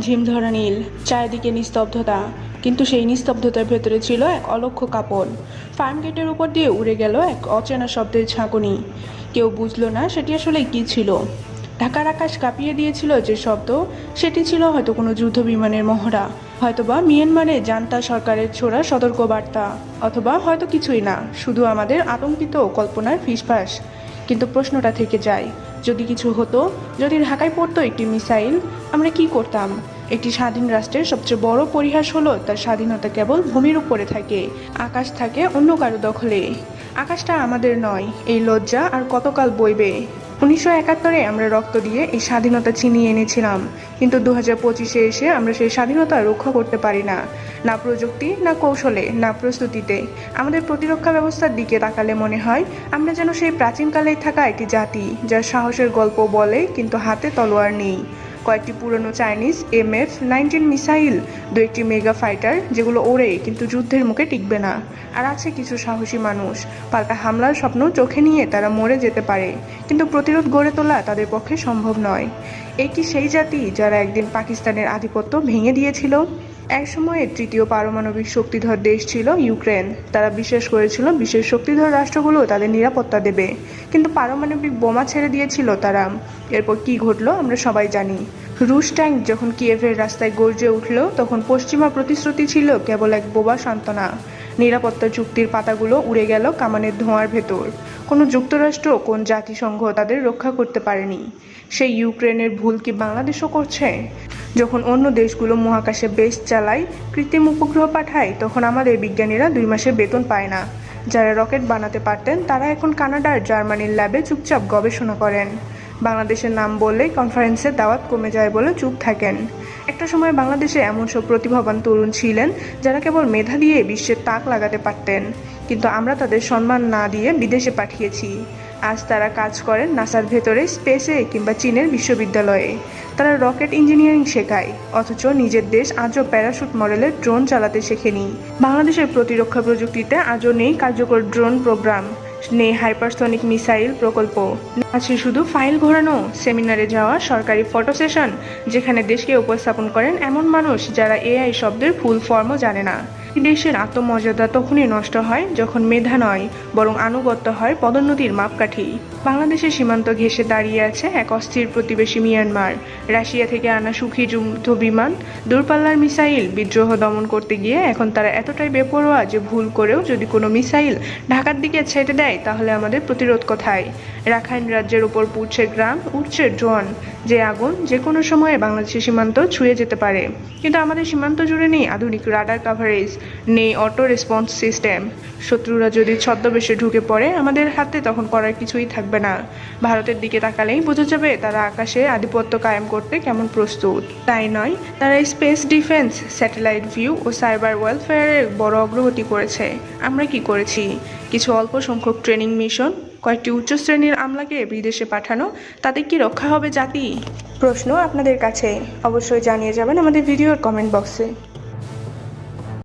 ঝিম ধরা নীল, চারিদিকে নিস্তব্ধতা। কিন্তু সেই নিস্তব্ধতার ভেতরে ছিল এক অলক্ষ কাপড়। ফার্ম গেটের উপর দিয়ে উড়ে গেল এক অচেনা শব্দের ঝাঁকুনি। কেউ বুঝলো না সেটি আসলে কী ছিল। ঢাকার আকাশ কাঁপিয়ে দিয়েছিল যে শব্দ, সেটি ছিল হয়তো কোনো যুদ্ধ বিমানের মহড়া, হয়তোবা মিয়ানমারে জান্তা সরকারের ছোড়া সতর্কবার্তা, অথবা হয়তো কিছুই না, শুধু আমাদের আতঙ্কিত কল্পনার ফিসফাস। কিন্তু প্রশ্নটা থেকে যায় যদি কিছু হতো, যদি ঢাকায় পড়তো একটি মিসাইল, আমরা কি করতাম? একটি স্বাধীন রাষ্ট্রের সবচেয়ে বড় পরিহাস হলো, তার স্বাধীনতা কেবল ভূমির উপরে থাকে, আকাশ থাকে অন্য কারও দখলে। আকাশটা আমাদের নয়, এই লজ্জা আর কতকাল বইবে? উনিশশো একাত্তরে আমরা রক্ত দিয়ে এই স্বাধীনতা ছিনিয়ে এনেছিলাম। কিন্তু দু হাজার পঁচিশে এসে আমরা সেই স্বাধীনতা রক্ষা করতে পারি না। না প্রযুক্তি, না কৌশলে, না প্রস্তুতিতে। আমাদের প্রতিরক্ষা ব্যবস্থার দিকে তাকালে মনে হয়, আমরা যেন সেই প্রাচীনকালেই থাকা একটি জাতি, যার সাহসের গল্প বলে, কিন্তু হাতে তলোয়ার নেই। কয়েকটি পুরনো Chinese M F nineteen missile দু একটি মেগা ফাইটার যেগুলো ওড়ে কিন্তু যুদ্ধের মুখে টিকবে না। আর আছে কিছু সাহসী মানুষ। পাল্টা হামলার স্বপ্ন চোখে নিয়ে তারা মরে যেতে পারে, কিন্তু প্রতিরোধ গড়ে তোলা তাদের পক্ষে সম্ভব নয়। এ কি সেই জাতি যারা একদিন পাকিস্তানের আধিপত্য ভেঙে দিয়েছিল? এক সময়ে তৃতীয় পারমাণবিক শক্তিধর দেশ ছিল ইউক্রেন। তারা বিশ্বাস করেছিল বিশেষ শক্তিধর রাষ্ট্রগুলো তাদের নিরাপত্তা দেবে। কিন্তু পারমাণবিক বোমা ছেড়ে দিয়েছিল তারা। এরপর কি ঘটলো আমরা সবাই জানি। রুশ ট্যাঙ্ক যখন কিয়েভের রাস্তায় গর্জে উঠল, তখন পশ্চিমা প্রতিশ্রুতি ছিল কেবল এক বোবা সান্ত্বনা। নিরাপত্তা চুক্তির পাতাগুলো উড়ে গেল কামানের ধোঁয়ার ভেতর। কোনো যুক্তরাষ্ট্র কোন জাতিসংঘ তাদের রক্ষা করতে পারেনি। সেই ইউক্রেনের ভুল কি বাংলাদেশও করছে? যখন অন্য দেশগুলো মহাকাশে বেশ চালায়, কৃত্রিম উপগ্রহ পাঠায়, তখন আমাদের বিজ্ঞানীরা দুই মাসের বেতন পায় না। যারা রকেট বানাতে পারতেন, তারা এখন কানাডার জার্মানির ল্যাবে চুপচাপ গবেষণা করেন। বাংলাদেশের নাম বললেই কনফারেন্সের দাওয়াত কমে যায় বলে চুপ থাকেন। একটা সময় বাংলাদেশে এমন সব প্রতিভাবান তরুণ ছিলেন যারা কেবল মেধা দিয়ে বিশ্বের তাক লাগাতে পারতেন। কিন্তু আমরা তাদের সম্মান না দিয়ে বিদেশে পাঠিয়েছি। আজ তারা কাজ করেন নাসার ভেতরে স্পেসে কিংবা চীনের বিশ্ববিদ্যালয়ে। তারা রকেট ইঞ্জিনিয়ারিং শেখায়, অথচ নিজের দেশ আজও প্যারাশুট মডেলের ড্রোন চালাতে শেখেনি। বাংলাদেশের প্রতিরক্ষা প্রযুক্তিতে আজও নেই কার্যকর ড্রোন প্রোগ্রাম। নেই হাইপারসনিক মিসাইল প্রকল্প। আছে শুধু ফাইল ঘোরানো সেমিনারে যাওয়া, সরকারি ফটো সেশন যেখানে দেশকে উপস্থাপন করেন এমন মানুষ যারা এআই শব্দের ফুল ফর্মও জানে না। দেশের আত্মমর্যাদা তখনই নষ্ট হয় যখন মেধা নয়, বরং আনুগত্য হয় পদোন্নতির মাপকাঠি। বাংলাদেশের সীমান্ত ঘেঁষে দাঁড়িয়ে আছে এক অস্থির প্রতিবেশী মিয়ানমার। রাশিয়া থেকে আনা সুখী যুদ্ধ বিমান, দূরপাল্লার মিসাইল বিদ্রোহ দমন করতে গিয়ে এখন তারা এতটাই বেপরোয়া যে ভুল করেও যদি কোনো মিসাইল ঢাকার দিকে ছেটে দেয়, তাহলে আমাদের প্রতিরোধ কোথায়? রাখাইন রাজ্যের উপর পুড়ছে গ্রাম উঠছে ড্রোন। যে আগুন যে কোনো সময়ে বাংলাদেশের সীমান্ত ছুঁয়ে যেতে পারে। কিন্তু আমাদের সীমান্ত জুড়ে নেই আধুনিক রাডার কাভারেজ। নেই অটো রেসপন্স সিস্টেম। শত্রুরা যদি ছদ্মবেশে ঢুকে পড়ে, আমাদের হাতে তখন করার কিছুই থাকবে না। ভারতের দিকে তাকালেই বোঝা যাবে তারা আকাশে আধিপত্য কায়েম করতে কেমন প্রস্তুত। তাই নয়, তারা স্পেস ডিফেন্স, স্যাটেলাইট ভিউ ও সাইবার ওয়েলফেয়ারের বড় অগ্রগতি করেছে। আমরা কি করেছি? কিছু অল্প সংখ্যক ট্রেনিং মিশন, কয়েকটি উচ্চ শ্রেণির আমলাকে বিদেশে পাঠানো, তাতে কি রক্ষা হবে জাতি? প্রশ্ন আপনাদের কাছে। অবশ্যই জানিয়ে যাবেন আমাদের ভিডিওর কমেন্ট বক্সে।